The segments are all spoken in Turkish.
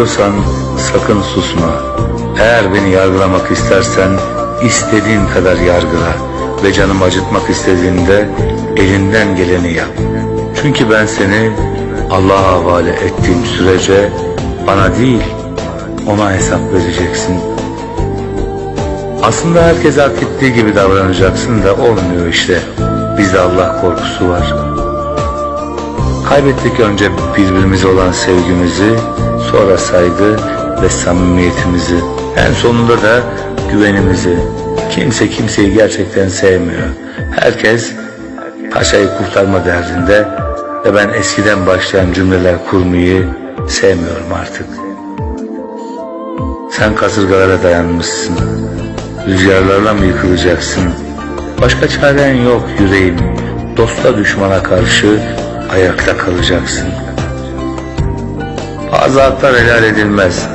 Diyorsan sakın susma. Eğer beni yargılamak istersen istediğin kadar yargıla ve canımı acıtmak istediğinde elinden geleni yap. Çünkü ben seni Allah'a havale ettiğim sürece bana değil ona hesap vereceksin. Aslında herkes hak ettiği gibi davranacaksın da olmuyor işte. Bizde Allah korkusu var. Kaybettik önce birbirimize olan sevgimizi, sonra saygı ve samimiyetimizi, en sonunda da güvenimizi. Kimse kimseyi gerçekten sevmiyor. Herkes paşayı kurtarma derdinde ve ben eskiden başlayan cümleler kurmayı sevmiyorum artık. Sen kasırgalara dayanmışsın. Rüzgarlarla mı yıkılacaksın? Başka çaren yok yüreğim. Dosta düşmana karşı ayakta kalacaksın. Bazı haklar helal edilmez.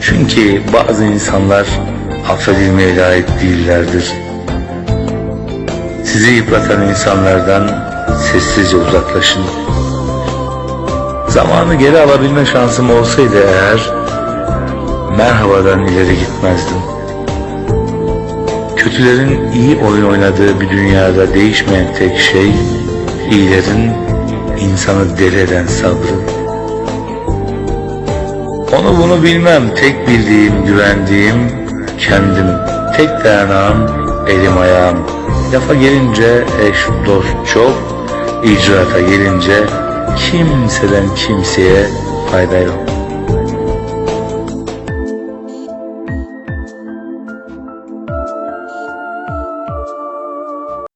Çünkü bazı insanlar affedilmeye layık değillerdir. Sizi yıpratan insanlardan sessizce uzaklaşın. Zamanı geri alabilme şansım olsaydı eğer merhabadan ileri gitmezdim. Kötülerin iyi oyun oynadığı bir dünyada değişmeyen tek şey iyilerin insanı deli eden sabrı. Onu bunu bilmem. Tek bildiğim güvendiğim kendim. Tek dayanağım elim ayağım. Lafa gelince eş dost çok. İcraata gelince kimseden kimseye fayda yok.